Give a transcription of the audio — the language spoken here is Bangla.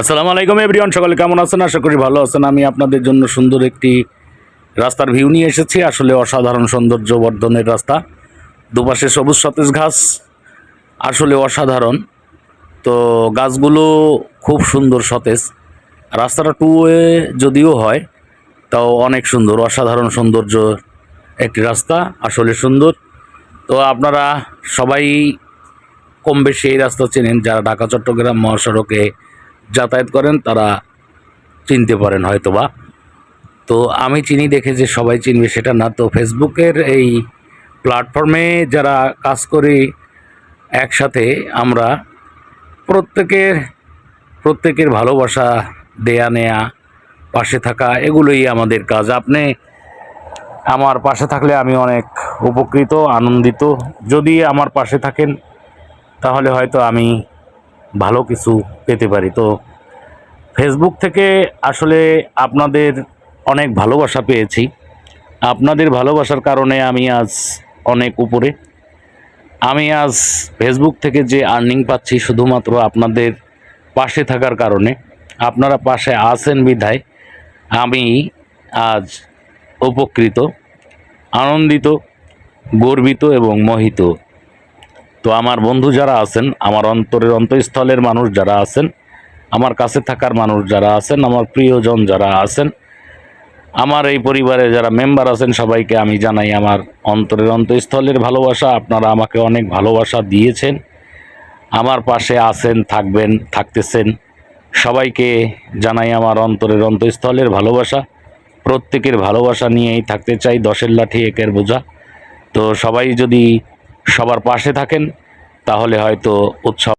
আসসালামু আলাইকুম এভরিওয়ান, সকলে কেমন আছেন? আশা করি ভালো আছেন। আমি আপনাদের জন্য সুন্দর একটি রাস্তার ভিউ নিয়ে এসেছি। আসলে অসাধারণ সৌন্দর্য বর্ধনের রাস্তা। দুপাশে সবুজ সতেজ ঘাস, আসলে অসাধারণ। তো গাছগুলো খুব সুন্দর সতেজ। রাস্তাটা টু ওয়ে যদিও হয়, তাও অনেক সুন্দর। অসাধারণ সৌন্দর্য একটি রাস্তা, আসলে সুন্দর। তো আপনারা সবাই কম বেশি এই রাস্তা চেনেন যারা ঢাকা, চট্টগ্রাম, মহাসড়কে যাতায়াত করেন, তারা চিনতে পারেন হয়তোবা। তো আমি চিনি, দেখে যে সবাই চিনবে সেটা না। তো ফেসবুকের এই প্ল্যাটফর্মে যারা কাজ করি, একসাথে আমরা প্রত্যেকের প্রত্যেকের ভালোবাসা, দেয়া নেয়া, পাশে থাকা, এগুলোই আমাদের কাজ। আপনি আমার পাশে থাকলে আমি অনেক উপকৃত, আনন্দিত। যদি আমার পাশে থাকেন, তাহলে হয়তো আমি ভালো কিছু পেতে পারি। তো ফেসবুক থেকে আসলে আপনাদের অনেক ভালোবাসা পেয়েছি। আপনাদের ভালোবাসার কারণে আমি আজ অনেক উপরে। আমি আজ ফেসবুক থেকে যে আর্নিং পাচ্ছি শুধুমাত্র আপনাদের পাশে থাকার কারণে। আপনারা পাশে আছেন বিধায় আমি আজ উপকৃত, আনন্দিত, গর্বিত এবং মোহিত। তো আমার বন্ধু যারা আছেন, আমার অন্তরের অন্তঃস্থলের মানুষ যারা আছেন, আমার কাছে থাকার মানুষ যারা আছেন, আমার প্রিয়জন যারা আছেন, আমার এই পরিবারে যারা মেম্বার আছেন, সবাইকে আমি জানাই আমার অন্তরের অন্তঃস্থলের ভালোবাসা। আপনারা আমাকে অনেক ভালোবাসা দিয়েছেন। আমার পাশে আছেন, থাকবেন, থাকতেছেন। সবাইকে জানাই আমার অন্তরের অন্তঃস্থলের ভালোবাসা। প্রত্যেকের ভালোবাসা নিয়েই থাকতে চাই, দশের লাঠি একের বোঝা। তো সবাই যদি সবার পাশে থাকেন তাহলে হয়তো উৎসব